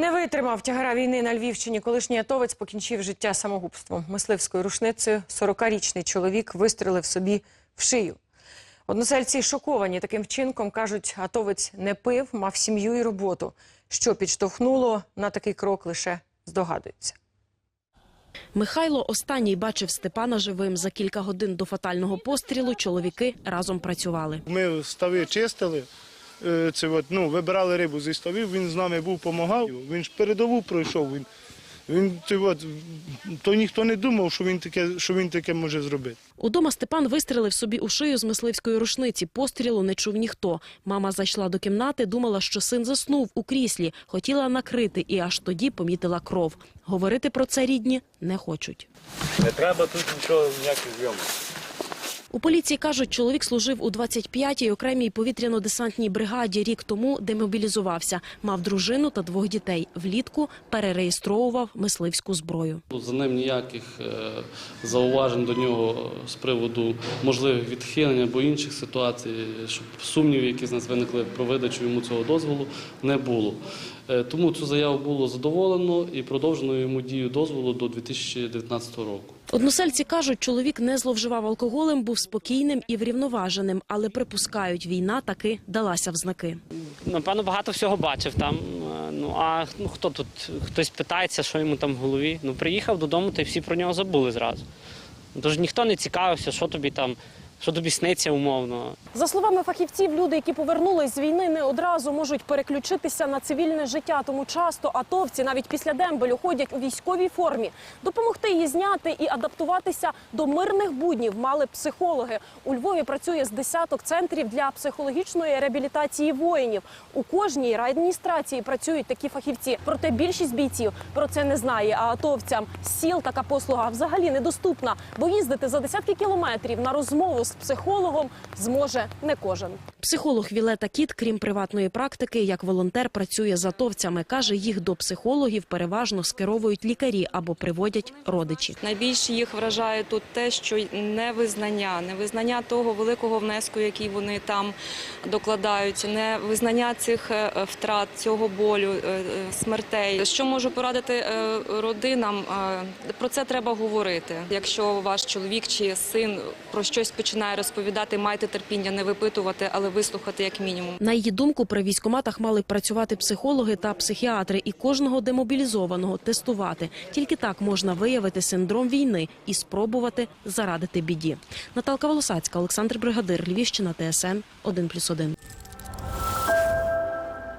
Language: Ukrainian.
Не витримав тягара війни на Львівщині. Колишній атовець покінчив життя самогубством. Мисливською рушницею 40-річний чоловік вистрелив собі в шию. Односельці шоковані таким вчинком. Кажуть, атовець не пив, мав сім'ю і роботу. Що підштовхнуло на такий крок, лише здогадуються. Михайло останній бачив Степана живим. За кілька годин до фатального пострілу чоловіки разом працювали. Ми стави чистили, це от, ну, вибирали рибу зі ставів, він з нами був, допомагав. Він ж передову пройшов. Він, він, це от, то ніхто не думав, що він таке, що він таке може зробити. Удома Степан вистрелив собі у шию з мисливської рушниці. Пострілу не чув ніхто. Мама зайшла до кімнати, думала, що син заснув у кріслі, хотіла накрити і аж тоді помітила кров. Говорити про це рідні не хочуть. Не треба тут нічого, ніяких зйомок. У поліції кажуть, чоловік служив у 25-й окремій повітряно-десантній бригаді. Рік тому демобілізувався. Мав дружину та двох дітей. Влітку перереєстровував мисливську зброю. За ним ніяких е, зауважень до нього з приводу можливих відхилень або інших ситуацій, щоб сумнівів, які з нас виникли про видачу йому цього дозволу, не було. Е, Тому цю заяву було задоволено і продовжено йому дію дозволу до 2019 року. Односельці кажуть, чоловік не зловживав алкоголем, був спокійним і врівноваженим, але припускають, війна таки далася в знаки. Напевно, багато всього бачив там. Е, Ну а ну хто тут? Хтось питається, що йому там в голові. Ну приїхав додому, та й всі про нього забули зразу. Тож ніхто не цікавився, що тобі там, що тобі сниться умовно. За словами фахівців, люди, які повернулись з війни, не одразу можуть переключитися на цивільне життя. Тому часто атовці навіть після дембелю ходять у військовій формі. Допомогти її зняти і адаптуватися до мирних буднів мали психологи. У Львові працює з десяток центрів для психологічної реабілітації воїнів. У кожній райадміністрації працюють такі фахівці. Проте більшість бійців про це не знає. А атовцям сіл така послуга взагалі недоступна, бо їздити за десятки кілометрів на розмову з психологом зможе не кожен. Психолог Вілета Кіт, крім приватної практики, як волонтер працює з атовцями. Каже, їх до психологів переважно скеровують лікарі або приводять родичі. Найбільше їх вражає тут те, що невизнання, невизнання того великого внеску, який вони там докладають, невизнання цих е, втрат, цього болю, е, е, смертей. Що можу порадити родинам? Про це треба говорити. Якщо ваш чоловік чи син про щось починає розповідати, майте терпіння не випитувати, але вислухати як мінімум. На її думку, при військоматах мали працювати психологи та психіатри і кожного демобілізованого тестувати. Тільки так можна виявити синдром війни і спробувати зарадити біді. Наталка Волосацька, Олександр Бригадир, Львівщина, ТСН 1+,1.